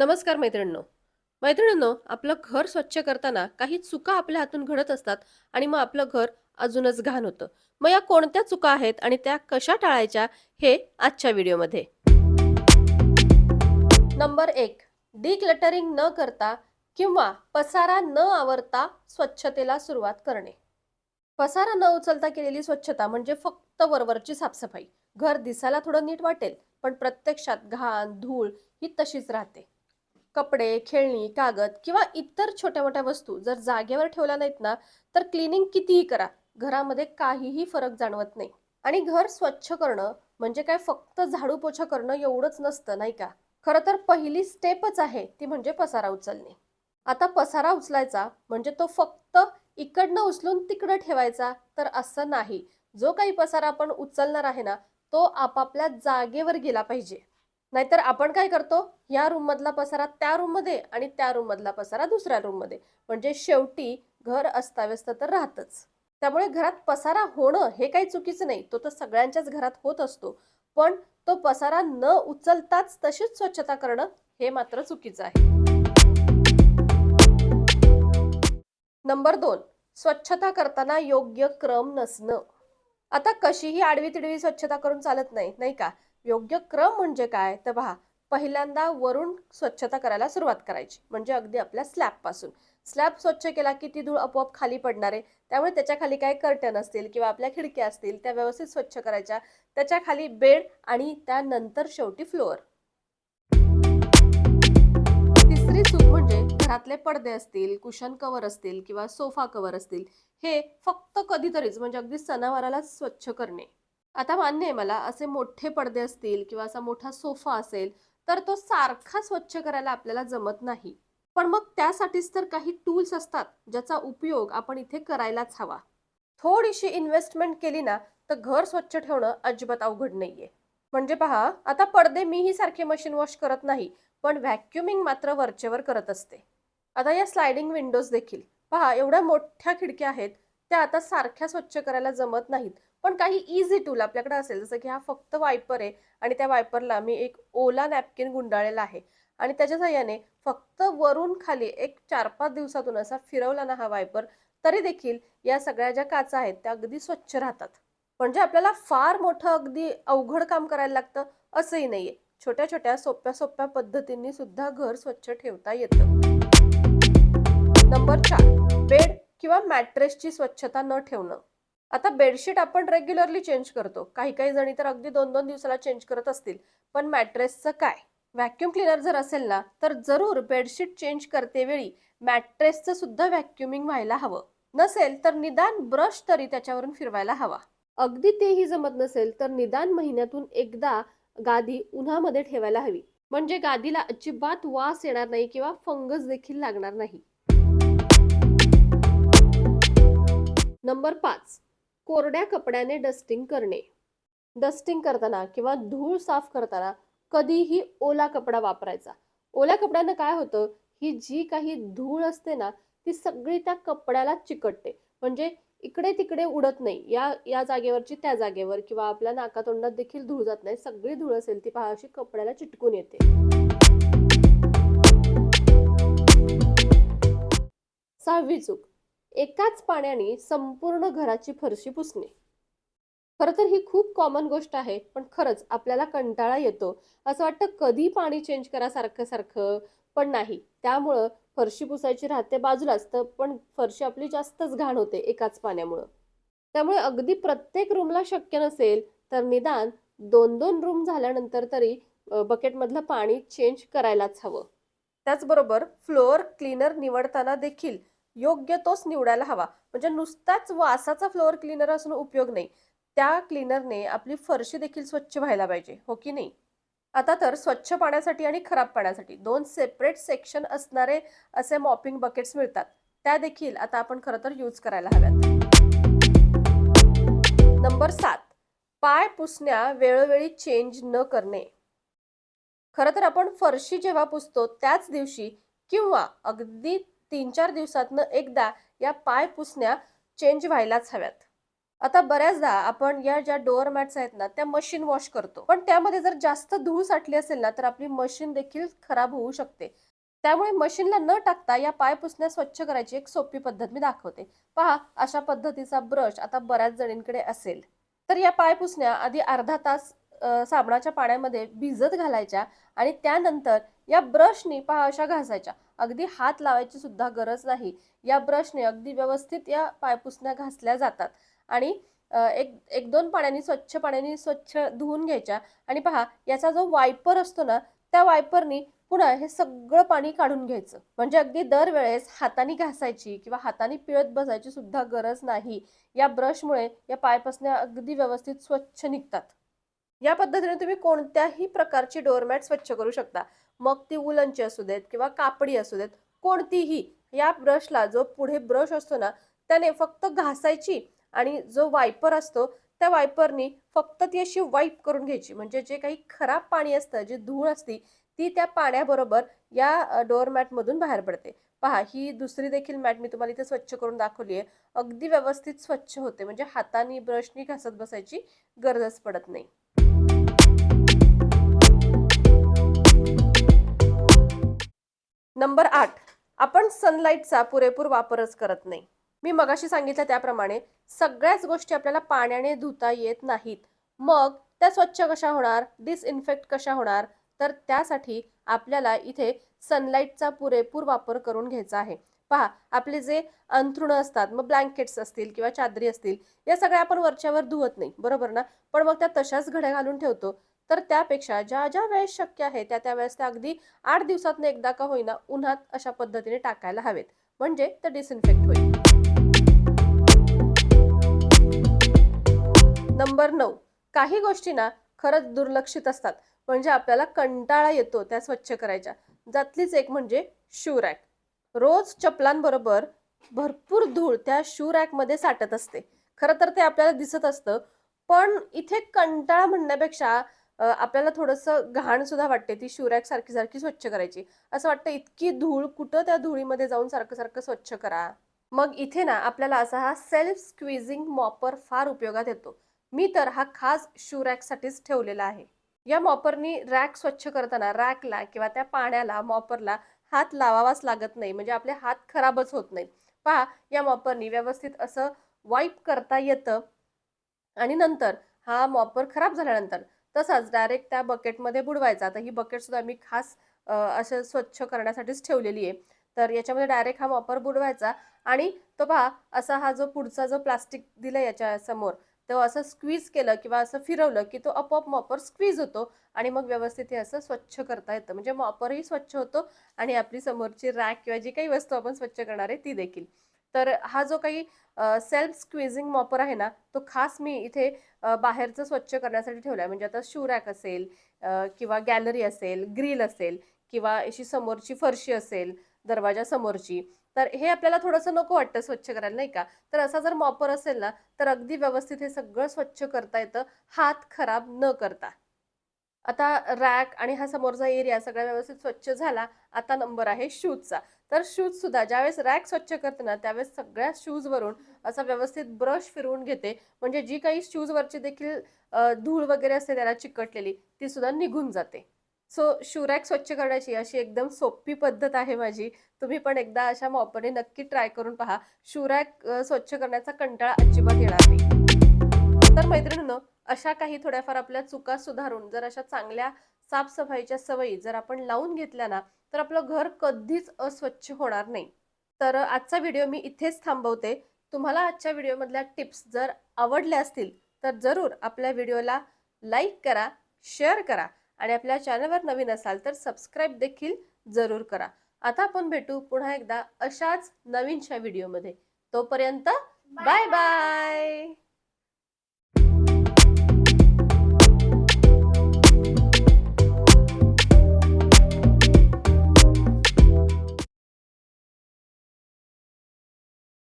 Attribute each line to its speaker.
Speaker 1: नमस्कार मैत्रिणींनो. मैत्रिणींनो आपलं घर स्वच्छ करताना काही चुका आपल्या हातून घडत असतात आणि मग आपलं घर अजूनच घाण होतं. मग या कोणत्या चुका आहेत आणि त्या कशा टाळायच्या हे आजच्या व्हिडिओमध्ये. नंबर एक डिक्लटरिंग न करता किंवा पसारा न आवरता स्वच्छतेला सुरुवात करणे. पसारा न उचलता केलेली स्वच्छता म्हणजे फक्त वरवरची साफसफाई. घर दिसायला थोडं नीट वाटेल पण प्रत्यक्षात घाण धूळ ही तशीच राहते. कपडे खेळणी कागद किंवा इतर छोट्या मोठ्या वस्तू जर जागेवर ठेवल्या नाहीत ना तर क्लिनिंग कितीही करा. घरामध्ये काहीही फरक जाणवत नाही. आणि घर स्वच्छ करणं म्हणजे काय फक्त झाडू पोछा करणं एवढंच नसतं नाही का? खरं तर पहिली स्टेपच आहे ती म्हणजे पसारा उचलणे. आता पसारा उचलायचा म्हणजे तो फक्त इकडनं उचलून तिकडं ठेवायचा तर असं नाही. जो काही पसारा आपण उचलणार आहे ना तो आपापल्या जागेवर गेला पाहिजे. नाहीतर आपण काय करतो? या रूम मधला पसारा त्या रूममध्ये आणि त्या रूम मधला पसारा दुसऱ्या रूममध्ये. म्हणजे शेवटी घर अस्ताव्यस्त तर राहतच. त्यामुळे घरात पसारा होणं हे काही चुकीचं नाही. तो तर सगळ्यांच्याच घरात होत असतो. पण तो पसारा न उचलताच तशीच स्वच्छता करणं हे मात्र चुकीचं आहे. नंबर दोन. स्वच्छता करताना योग्य क्रम नसणं. आता कशीही आडवी तिडवी स्वच्छता करून चालत नाही नाही का? योग्य क्रम म्हणजे काय? तर पहा पहिल्यांदा वरून स्वच्छता करायला सुरुवात करायची. म्हणजे अगदी आपल्या स्लॅबपासून स्लॅब स्वच्छ केला की ती धूळ आपोआप खाली पडणार आहे. त्यामुळे त्याच्याखाली काय कर्टन असतील किंवा आपल्या खिडक्या असतील त्या व्यवस्थित स्वच्छ करायच्या. त्याच्याखाली बेड आणि त्यानंतर शेवटी फ्लोअर तिसरी चूक म्हणजे घरातले पडदे असतील कुशन कवर असतील किंवा सोफा कवर असतील हे फक्त कधीतरीच म्हणजे अगदी सणावाराला स्वच्छ करणे. आता मान्य आहे मला असे मोठे पडदे असतील किंवा असा मोठा सोफा असेल तर तो सारखा स्वच्छ करायला आपल्याला जमत नाही. पण मग त्यासाठीच तर काही टूल्स असतात ज्याचा उपयोग आपण इथे करायलाच हवा. थोडीशी इन्व्हेस्टमेंट केली ना तर घर स्वच्छ ठेवणं अजिबात अवघड नाहीये. म्हणजे पहा आता पडदे मीही सारखे मशीन वॉश करत नाही पण व्हॅक्युमिंग मात्र वरचेवर करत असते. आता या स्लायडिंग विंडोज देखील. पहा एवढ्या मोठ्या खिडक्या आहेत त्या आता सारख्या स्वच्छ करायला जमत नाहीत. पण काही इझी टूल आपल्याकडे असेल जसं की हा फक्त वायपर आहे आणि त्या वायपरला मी एक ओला नॅपकिन गुंडाळलेला आहे. आणि त्याच्या साह्याने फक्त वरून खाली एक चार पाच दिवसातून असा फिरवला ना हा वायपर तरी देखील या सगळ्या ज्या काचा आहेत त्या अगदी स्वच्छ राहतात. म्हणजे आपल्याला फार मोठं अगदी अवघड काम करायला लागतं असंही नाहीये. छोट्या छोट्या सोप्या सोप्या पद्धतींनी सुद्धा घर स्वच्छ ठेवता येतं. नंबर चार बेड किंवा मॅट्रेसची स्वच्छता न ठेवणं. आता बेडशीट आपण रेग्युलरली चेंज करतो. काही काही जणी तर अगदी दोन दोन दिवसाला चेंज करत असतील. पण मॅट्रेसचं काय? व्हॅक्यूम क्लिनर जर असेल ना तर जरूर बेडशीट चेंज करते वेळी मॅट्रेसचं सुद्धा व्हॅक्युमिंग व्हायला हवं. नसेल तर निदान ब्रश तरी त्याच्यावरून फिरवायला हवा. अगदी तेही जमत नसेल तर निदान महिन्यातून एकदा गादी उन्हामध्ये ठेवायला हवी. म्हणजे गादीला अजिबात वास येणार नाही किंवा फंगस देखील लागणार नाही. नंबर पाच. कोरड्या कपड्याने डस्टिंग करणे. डस्टिंग करताना किंवा धूळ साफ करताना कधीही ओला कपडा वापरायचा. ओल्या कपड्यानं काय होतं? ही जी काही धूळ असते ना ती सगळी त्या कपड्याला चिकटते. म्हणजे इकडे तिकडे उडत नाही. या या जागेवरची त्या जागेवर किंवा आपल्या नाकातोंडात देखील धूळ जात नाही. सगळी धूळ असेल ती पहा अशी कपड्याला चिटकून येते. सहावी चूक. एकाच पाण्याने संपूर्ण घराची फरशी पुसणे. खरं तर ही खूप कॉमन गोष्ट आहे पण खरंच आपल्याला कंटाळा येतो. असं वाटतं कधी पाणी चेंज करा सारखं सारखं पण नाही. त्यामुळं फरशी पुसायची राहते बाजूलाच तर पण फरशी आपली जास्तच घाण होते एकाच पाण्यामुळं. त्यामुळे अगदी प्रत्येक रूमला शक्य नसेल तर निदान दोन दोन रूम झाल्यानंतर तरी बकेटमधलं पाणी चेंज करायलाच हवं. त्याचबरोबर फ्लोअर क्लीनर निवडताना देखील योग्य तोच निवडायला हवा. म्हणजे नुसताच वासाचा फ्लोअर क्लीनर असून उपयोग नाही. त्या क्लीनरने आपली फरशी देखील स्वच्छ व्हायला पाहिजे हो की नाही? आता तर स्वच्छ पाण्यासाठी आणि खराब पाण्यासाठी दोन सेपरेट सेक्शन असणारे असे मॉपिंग बकेट्स मिळतात. त्या देखील आता आपण खरं तर यूज करायला हव्यात. नंबर सात. पाय पुसण्या वेळोवेळी चेंज न करणे. खरं तर आपण फरशी जेव्हा पुसतो त्याच दिवशी किंवा अगदी तीन चार दिवसातनं एकदा या पाय पुसण्या चेंज व्हायलाच हव्यात. आता बऱ्याचदा आपण या ज्या डोअर मॅट्स आहेत ना त्या मशीन वॉश करतो. पण त्यामध्ये जर जास्त धूळ साठली असेल ना तर आपली मशीन देखील खराब होऊ शकते. त्यामुळे मशीनला न टाकता या पाय पुसण्या स्वच्छ करायची एक सोपी पद्धत मी दाखवते. पहा अशा पद्धतीचा ब्रश आता बऱ्याच जणींकडे असेल. तर या पाय पुसण्या आधी अर्धा तास साबणाच्या पाण्यामध्ये भिजत घालायच्या आणि त्यानंतर या ब्रशनी पहा अशा घासायच्या. अगदी हात लावायची सुद्धा गरज नाही. या ब्रशने अगदी व्यवस्थित या पायपुसण्या घासल्या जातात. आणि एक एक दोन पाण्याने स्वच्छ पाण्याने स्वच्छ धुवून घ्यायच्या. आणि पहा याचा जो वायपर असतो ना त्या वायपरनी पुन्हा हे सगळं पाणी काढून घ्यायचं. म्हणजे अगदी दरवेळेस हाताने घासायची किंवा हाताने पिळत बसायची सुद्धा गरज नाही. या ब्रशमुळे या पायपासण्या अगदी व्यवस्थित स्वच्छ निघतात. या पद्धतीने तुम्ही कोणत्याही प्रकारची डोअरमॅट स्वच्छ करू शकता. मग ती उलनची असू देत किंवा कापडी असू देत कोणतीही या ब्रशला जो पुढे ब्रश असतो ना त्याने फक्त घासायची आणि जो वायपर असतो त्या वायपरनी फक्त ती अशी वाईप करून घ्यायची. म्हणजे जे काही खराब पाणी असतं जी धूळ असती ती त्या पाण्याबरोबर या डोअरमॅटमधून बाहेर पडते. पहा ही दुसरी देखील मॅट मी तुम्हाला इथे स्वच्छ करून दाखवली आहे. अगदी व्यवस्थित स्वच्छ होते. म्हणजे हाताने ब्रशनी घासत बसायची गरजच पडत नाही. नंबर आठ आपण सनलाईटचा पुरेपूर वापरच करत नाही. मी मगाशी सांगितलं त्याप्रमाणे सगळ्याच गोष्टी आपल्याला पाण्याने धुता येत नाहीत. मग त्या स्वच्छ कशा होणार? डिसइन्फेक्ट कशा होणार? तर त्यासाठी आपल्याला इथे सनलाईटचा पुरेपूर वापर करून घ्यायचा आहे. पहा आपले जे अंथरुणं असतात मग ब्लँकेट्स असतील किंवा चादरी असतील या सगळ्या आपण वरच्यावर धुवत नाही. बरोबर ना? पण मग त्या तशाच घड्या घालून ठेवतो. तर त्यापेक्षा ज्या ज्या वेळेस शक्य आहे त्या त्या वेळेस त्या अगदी आठ दिवसातनं एकदा का होईना उन्हात अशा पद्धतीने टाकायला हवेत. म्हणजे ते डिसइन्फेक्ट होईल. नंबर नऊ. काही गोष्टी ना खरंच दुर्लक्षित असतात. म्हणजे आपल्याला कंटाळा येतो त्या स्वच्छ करायच्या. त्यातलीच एक म्हणजे शू रॅक रोज चपलांबरोबर भरपूर धूळ त्या शू रॅकमध्ये साठत असते. खरं तर ते आपल्याला दिसत असतं. पण इथे कंटाळा म्हणण्यापेक्षा आपल्याला थोडंसं घाण सुद्धा वाटते ती शू रॅक सारखी सारखी स्वच्छ करायची. असं वाटतं इतकी धूळ कुठं त्या धुळीमध्ये जाऊन सारखं सारखं स्वच्छ करा. मग इथे ना आपल्याला असा हा सेल्फ स्क्विझिंग मॉपर फार उपयोगात येतो. मी तर हा खास शू रॅकसाठीच ठेवलेला आहे. या मॉपरनी रॅक स्वच्छ करताना रॅकला किंवा त्या पाण्याला मॉपरला हात लावावाच लागत नाही. म्हणजे आपले हात खराबच होत नाहीत. पहा या मॉपरनी व्यवस्थित असं वाईप करता येतं. आणि नंतर हा मॉपर खराब झाल्यानंतर तसाच डायरेक्ट त्या बकेटमध्ये बुडवायचा. आता ही बकेटसुद्धा मी खास असं स्वच्छ करण्यासाठीच ठेवलेली आहे. तर याच्यामध्ये डायरेक्ट हा मॉपर बुडवायचा आणि तो पहा असा हा जो पुढचा जो प्लास्टिक दिलं याच्या समोर तो असं स्क्वीज केलं किंवा असं फिरवलं की तो आपोआप मॉपर स्क्वीज होतो आणि मग व्यवस्थित हे असं स्वच्छ करता येतं. म्हणजे मॉपरही स्वच्छ होतो आणि आपली समोरची रॅक किंवा जी काही वस्तू आपण स्वच्छ करणार आहे ती देखील. तर हा जो काही सेल्फ स्क्विझिंग मॉपर आहे ना तो खास मी इथे बाहेरचं स्वच्छ करण्यासाठी ठेवला आहे म्हणजे आता शू रॅक असेल किंवा गॅलरी असेल ग्रिल असेल किंवा अशी समोरची फरशी असेल दरवाजा समोरची तर हे आपल्याला थोडंसं नको वाटतं स्वच्छ करायला नाही का? तर असा जर मॉपर असेल ना तर अगदी व्यवस्थित हे सगळं स्वच्छ करता येतं. हात खराब न करता. आता रॅक आणि हा समोरचा एरिया सगळा व्यवस्थित स्वच्छ झाला आता नंबर आहे शूजचा. तर शूज सुद्धा ज्यावेळेस रॅक स्वच्छ करते ना त्यावेळेस सगळ्या शूजवरून असा व्यवस्थित ब्रश फिरवून घेते. म्हणजे जी काही शूजवरची देखील धूळ वगैरे असते त्याला चिकटलेली ती सुद्धा निघून जाते. सो शू रॅक स्वच्छ करण्याची अशी एकदम सोपी पद्धत आहे माझी. तुम्ही पण एकदा अशा मॉपरने नक्की ट्राय करून पहा. शू रॅक स्वच्छ करण्याचा कंटाळा अजिबात येणार नाही. तर मैत्रिणीनं अशा काही थोड्याफार आपल्या चुका सुधारून जर अशा चांगल्या साफसफाईच्या सवयी जर आपण लावून घेतल्या ना तर आपलं घर कधीच अस्वच्छ होणार नाही. तर आजचा व्हिडिओ मी इथेच थांबवते. तुम्हाला आजच्या व्हिडिओमधल्या टिप्स जर आवडल्या असतील तर जरूर आपल्या व्हिडिओला लाईक करा शेअर करा आणि आपल्या चॅनलवर नवीन असाल तर सबस्क्राईब देखील जरूर करा. आता आपण भेटू पुन्हा एकदा अशाच नवीनशा व्हिडिओमध्ये. तोपर्यंत बाय बाय!